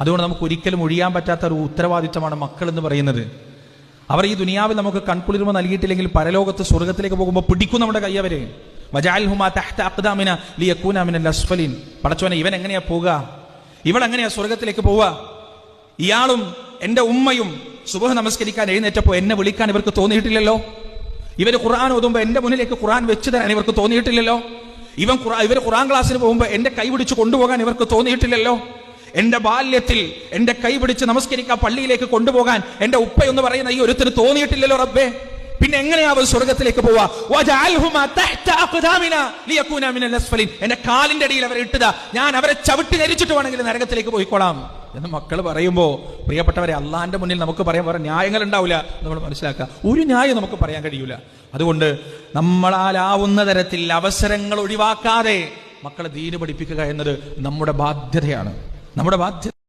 അതുകൊണ്ട് നമുക്ക് ഒരിക്കലും ഒഴിയാൻ പറ്റാത്ത ഒരു ഉത്തരവാദിത്തമാണ് മക്കൾ എന്ന് പറയുന്നത്. അവർ ഈ ദുനിയാവിൽ നമുക്ക് കൺകുളിർമ നൽകിയിട്ടില്ലെങ്കിൽ പരലോകത്ത് സ്വർഗത്തിലേക്ക് പോകുമ്പോൾ പിടിക്കും നമ്മുടെ കൈ അവരെ. പടച്ചോനെ ഇവൻ എങ്ങനെയാ പോവുക? ഇവൾ എങ്ങനെയാ സ്വർഗത്തിലേക്ക് പോവുക? ഇയാളും എന്റെ ഉമ്മയും സുബഹ നമസ്കരിക്കാൻ എഴുന്നേറ്റപ്പോ എന്നെ വിളിക്കാൻ ഇവർക്ക് തോന്നിയിട്ടില്ലല്ലോ? ഇവർ ഖുർആൻ ഓതുമ്പോ എന്റെ മുന്നിലേക്ക് ഖുർആൻ വെച്ച് തരാൻ ഇവർക്ക് തോന്നിയിട്ടില്ലല്ലോ? ഇവൻ ഖുർആൻ ഇവർ ഖുർആൻ ക്ലാസ്സിന് പോകുമ്പോൾ എന്റെ കൈ പിടിച്ച് കൊണ്ടുപോകാൻ ഇവർക്ക് തോന്നിയിട്ടില്ലല്ലോ? എന്റെ ബാല്യത്തിൽ എന്റെ കൈ പിടിച്ച് നമസ്കരിക്കാൻ പള്ളിയിലേക്ക് കൊണ്ടുപോകാൻ എന്റെ ഉപ്പ എന്ന് പറയുന്ന ഈ ഒരുത്തിന് തോന്നിയിട്ടില്ലല്ലോ റബ്ബേ. പിന്നെ എങ്ങനെയാ അവർ സ്വർഗത്തിലേക്ക് പോവാ? എന്റെ കാലിന്റെ അടിയിൽ അവരെ ഇട്ടുക ഞാൻ അവരെ ചവിട്ടി ധരിച്ചിട്ട് വേണമെങ്കിൽ നരകത്തിലേക്ക് പോയിക്കോളാം. എന്ന് മക്കൾ പറയുമ്പോ പ്രിയപ്പെട്ടവരെ അള്ളാന്റെ മുന്നിൽ നമുക്ക് പറയാൻ വേറെ ന്യായങ്ങൾ ഉണ്ടാവില്ല നമ്മൾ മനസ്സിലാക്കുക. ഒരു ന്യായം നമുക്ക് പറയാൻ കഴിയൂല. അതുകൊണ്ട് നമ്മളാലാവുന്ന തരത്തിൽ അവസരങ്ങൾ ഒഴിവാക്കാതെ മക്കളെ ദീന് പഠിപ്പിക്കുക എന്നത് നമ്മുടെ ബാധ്യതയാണ്. നമ്മുടെ ബാധ്യത